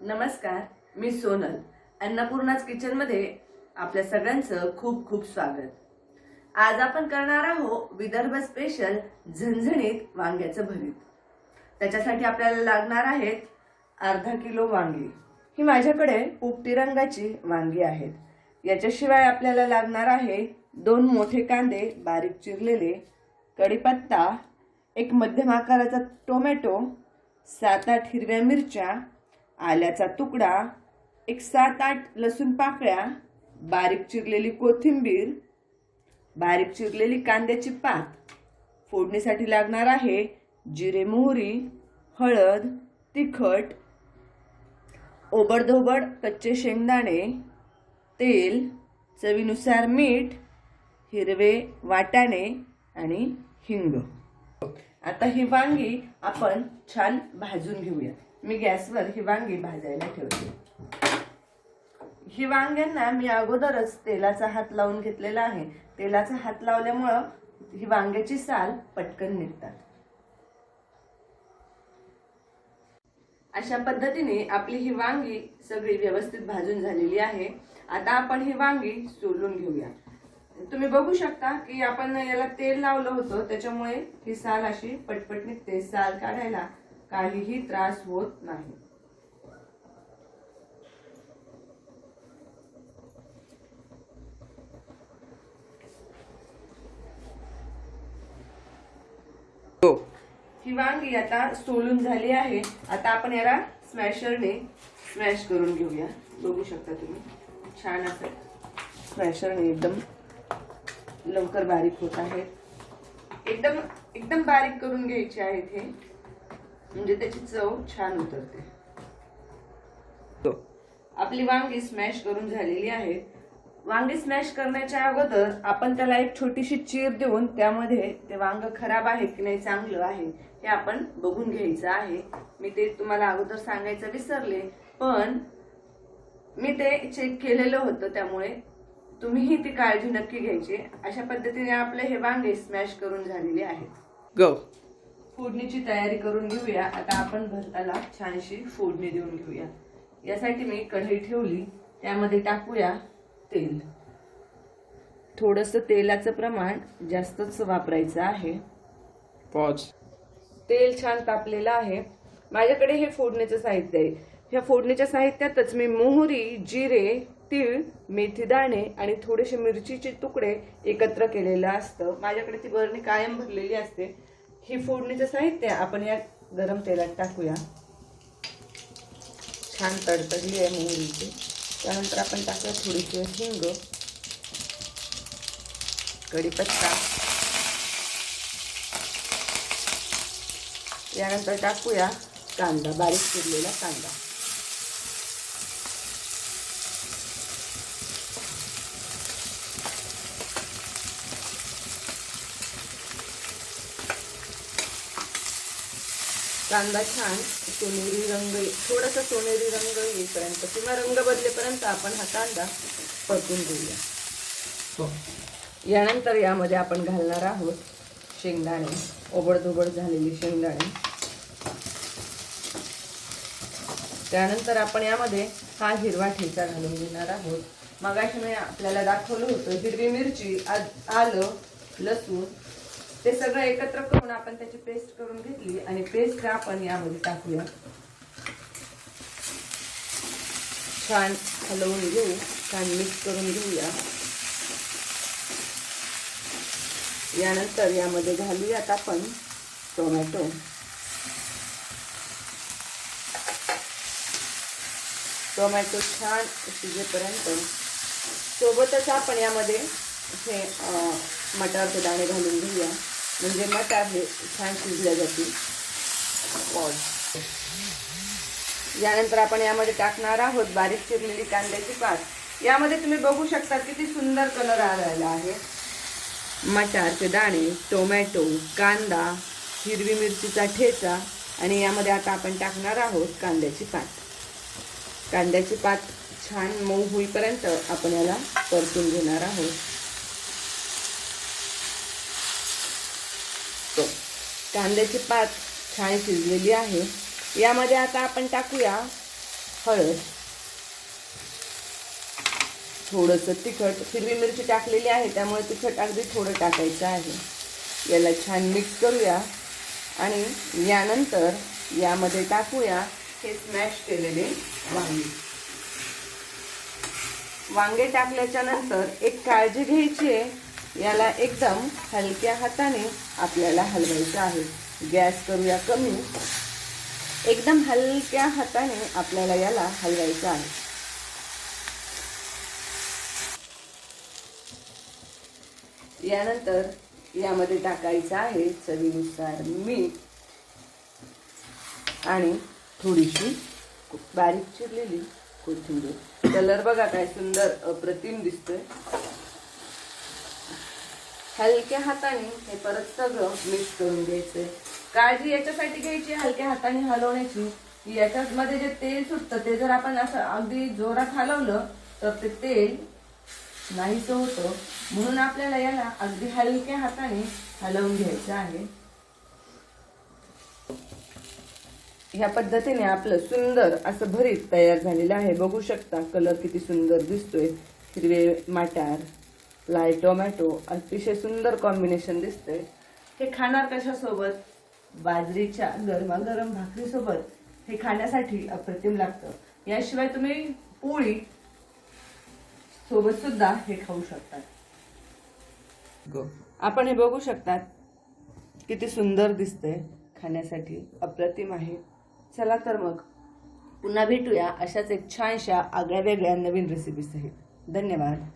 नमस्कार मी सोनल. अन्नपूर्णाच किचनमध्ये आपल्या सगळ्यांचं खूप खूप स्वागत. आज आपण करणार आहोत विदर्भ स्पेशल झणझणीत वांग्याचं भरीत. त्याच्यासाठी आपल्याला लागणार आहेत अर्धा किलो वांगी. ही माझ्याकडे पोपटी रंगाची वांगी आहेत. याच्याशिवाय आपल्याला लागणार आहे दोन मोठे कांदे बारीक चिरलेले कढीपत्ता एक मध्यम आकाराचा टोमॅटो सात आठ हिरव्या मिरच्या आल्याचा तुकडा एक सात आठ लसूण पाकळ्या बारीक चिरलेली कोथिंबीर बारीक चिरलेली कांद्याची पात फोडणीसाठी लागणार आहे जिरे मोहरी हळद तिखट ओबडधोबड कच्चे शेंगदाणे तेल चवीनुसार मीठ हिरवे वाटाणे आणि हिंग. आता ही वांगी आपण छान भाजून घेऊया मी गॅसवर ही वांगी भाजायला ठेवते. ही वांग्यांना मी अगोदरच तेलाचा हात लावून घेतलेला आहे. तेलाचा हात लावल्यामुळं ही वांग्याची साल पटकन निघतात. अशा पद्धतीने आपली ही वांगी सगळी व्यवस्थित भाजून झालेली आहे. आता आपण ही वांगी सोलून घेऊया. तुम्ही बघू शकता की आपण याला तेल लावलं होतं त्याच्यामुळे ही साल अशी पटपट निघते. साल काढायला काहीही त्रास होत नाही. ही. वांगी आता सोलून झाली आहे. आता आपण याला स्मॅशरने स्मॅश करून घेऊया. बघू शकता तुम्ही. छान असं स्मॅशरने एकदम लवकर बारीक होत आहे. एकदम एकदम बारीक करून घ्यायचे आहेत हे. म्हणजे त्याची चव छान उतरते. आपली वांगी स्मॅश करून झालेली आहे. वांगी स्मॅश करण्याच्या अगोदर आपण त्याला एक छोटीशी चीर देऊन त्यामध्ये ते वांग खराब आहे की नाही चांगलं आहे हे आपण बघून घ्यायचं आहे. मी ते तुम्हाला अगोदर सांगायचं विसरले पण मी ते चेक केलेलं होतं त्यामुळे तुम्हीही ती काळजी नक्की घ्यायची. अशा पद्धतीने आपले हे वांगे स्मॅश करून झालेले आहेत. गो फोडणीची तयारी करून घेऊया. आता आपण भरताला छानशी फोडणी देऊन घेऊया. यासाठी मी कढई ठेवली. त्यामध्ये टाकूया तेल. थोडस तेलाचं प्रमाण जास्तच वापरायचं आहे. पॉज तेल छान तापलेलं आहे. माझ्याकडे हे फोडणीचं साहित्य आहे. ह्या फोडणीच्या साहित्यातच मी मोहरी जिरे तीळ मेथी दाणे आणि थोडेसे मिरचीचे तुकडे एकत्र केलेलं असतं. माझ्याकडे ती बरणी कायम भरलेली असते. ही फोडणीचं साहित्य आपण या गरम तेलात टाकूया. छान तडतडली आहे मोहरीची. त्यानंतर आपण टाकूया थोडीशी हिंग कढीपत्ता. यानंतर टाकूया कांदा बारीक चिरलेला कांदा. कांदा छान सोनेरी रंग थोडासा सोनेरी रंग येईपर्यंत किंवा रंग बदलेपर्यंत आपण हा कांदा परतून घेऊया. हो. यानंतर यामध्ये आपण घालणार आहोत शेंगदाणे ओबडधोबड झालेली शेंगदाणे. त्यानंतर आपण यामध्ये हा हिरवा ठेचा घालून घेणार आहोत. मगाशी मी आपल्याला दाखवलं होतं हिरवी मिरची आ- आलं लसूण ते सगळं एकत्र करून आपण त्याची पेस्ट करून घेतली आणि पेस्ट आपण यामध्ये टाकूया. छान हलवून घेऊ छान मिक्स करून घेऊया. यानंतर यामध्ये घालूयात आपण टोमॅटो टोमॅटो छान शिजेपर्यंत. सोबतच आपण यामध्ये हे मटारचे दाणे घालून घेऊया. म्हणजे मटार हे छान शिजल्या जातील. पॉज यानंतर आपण यामध्ये टाकणार आहोत बारीक चिरलेली कांद्याची पात. यामध्ये तुम्ही बघू शकता किती सुंदर कलर आलेला आहे. मटारचे दाणे टोमॅटो कांदा हिरवी मिरचीचा ठेचा आणि यामध्ये आता आपण टाकणार आहोत कांद्याची पात. कांद्याची पात छान मऊ होईपर्यंत आपण याला परतून घेणार आहोत. शकतो कांद्याची पात छान शिजलेली आहे. यामध्ये आता आपण टाकूया हळद. थोडंसं तिखट हिरवी मिरची टाकलेली आहे त्यामुळे तिखट अगदी थोडं टाकायचं आहे. याला छान मिक्स करूया आणि यानंतर यामध्ये टाकूया हे स्मॅश केलेले वांगे. वांगे टाकल्याच्या नंतर एक काळजी घ्यायची आहे. याला एकदम हलक्या हाताने आपल्याला हलवायचं आहे. गॅस करूया कमी. एकदम हलक्या हाताने आपल्याला याला हलवायचं आहे. यानंतर यामध्ये टाकायचं आहे चवीनुसार मीठ आणि थोडीशी बारीक चिरलेली कोथिंबीर. कलर बघा काय सुंदर अप्रतिम दिसतोय. हलक्या हाताने हे परत सगळं मिक्स करून घ्यायचंय. काळजी याच्यासाठी घ्यायची हलक्या हाताने हलवण्याची. की याच्यामध्ये जे तेल सुटतं ते जर आपण असं अगदी जोरात हलवलं तर ते तेल नाहीसं होतं. म्हणून आपल्याला याला अगदी हलक्या हाताने हलवून घ्यायचं आहे. ह्या पद्धतीने आपलं सुंदर असं भरीत तयार झालेलं आहे. बघू शकता कलर किती सुंदर दिसतोय. हिरवे माटार लाल टोमॅटो अतिशय सुंदर कॉम्बिनेशन दिसतंय. हे खाणार कशासोबत? बाजरीच्या गरमागरम भाकरीसोबत हे खाण्यासाठी अप्रतिम लागतं. याशिवाय तुम्ही पोळी सोबत सुद्धा हे खाऊ शकतात. आपण हे बघू शकतात किती सुंदर दिसतंय. खाण्यासाठी अप्रतिम आहे. चला तर मग पुन्हा भेटूया अशाच एक छानशा आगळ्या वेगळ्या नवीन रेसिपी सहित. धन्यवाद.